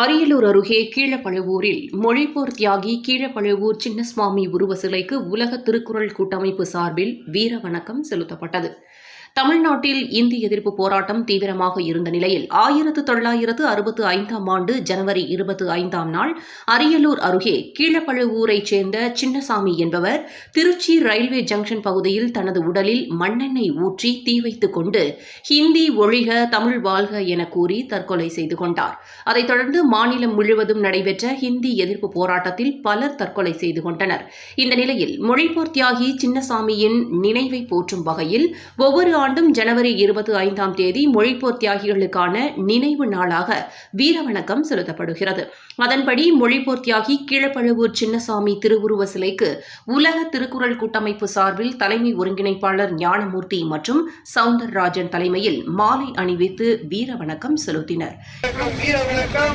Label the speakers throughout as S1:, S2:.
S1: அரியலூர் அருகே கீழப்பழுவூரில் மொழிப்போர் தியாகி கீழப்பழுவூர் சின்னசுவாமி உருவ சிலைக்கு உலக திருக்குறள் கூட்டமைப்பு சார்பில் வீர வணக்கம் செலுத்தப்பட்டது. தமிழ்நாட்டில் இந்தி எதிர்ப்பு போராட்டம் தீவிரமாக இருந்த நிலையில் ஆயிரத்து தொள்ளாயிரத்து அறுபத்து ஐந்தாம் ஆண்டு ஜனவரி இருபத்தி ஐந்தாம் நாள் அரியலூர் அருகே கீழப்பழுவூரைச் சேர்ந்த சின்னசாமி என்பவர் திருச்சி ரயில்வே ஜங்ஷன் பகுதியில் தனது உடலில் மண்ணெண்ணெய் ஊற்றி தீ வைத்துக் கொண்டு ஹிந்தி ஒழிக தமிழ் வாழ்க என கூறி தற்கொலை செய்து கொண்டார். அதைத் தொடர்ந்து மாநிலம் முழுவதும் நடைபெற்ற ஹிந்தி எதிர்ப்பு போராட்டத்தில் பலர் தற்கொலை செய்து கொண்டனர். இந்த நிலையில் மொழிப்போர் தியாகி சின்னசாமியின் நினைவை போற்றும் வகையில் ஒவ்வொரு ஆண்டும் ஜனவரி இருபத்தி ஐந்தாம் தேதி மொழிப்போர் தியாகிகளுக்கான நினைவு நாளாக வீரவணக்கம் செலுத்தப்படுகிறது. அதன்படி மொழிப்போர் தியாகி கீழப்பழுவூர் சின்னசாமி திருவுருவ சிலைக்கு உலக திருக்குறள் கூட்டமைப்பு சார்பில் தலைமை ஒருங்கிணைப்பாளர் ஞானமூர்த்தி மற்றும் சவுந்தரராஜன் தலைமையில் மாலை அணிவித்து வீரவணக்கம் செலுத்தினர்.
S2: வீர வணக்கம்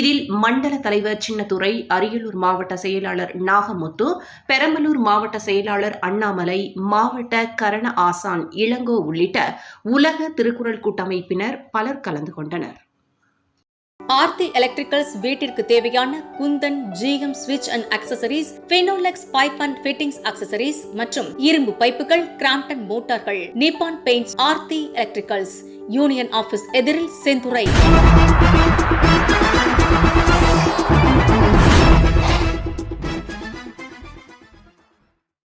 S1: இதில் மண்டல தலைவர் சின்னத்துறை அரியலூர் மாவட்ட செயலாளர் நாகமுத்து பெரம்பலூர் மாவட்ட செயலாளர் அண்ணாமலை மாவட்ட கரண ஆசான் இளங்கோ உள்ளிட்ட உலக திருக்குறள் கூட்டமைப்பினர் பலர் கலந்து கொண்டனர்.
S3: ஆர்த்தி எலக்ட்ரிக்கல்ஸ் வீட்டிற்கு தேவையான குந்தன் ஜிஎம் ஸ்விட்ச் and accessories Finolex pipe and fittings accessories மற்றும் இரும்பு பைப்புகள் கிராம்டன் மோட்டார்கள் Nippon paints Aarthi electricals union office எதிரில் செந்துறை. Thank you.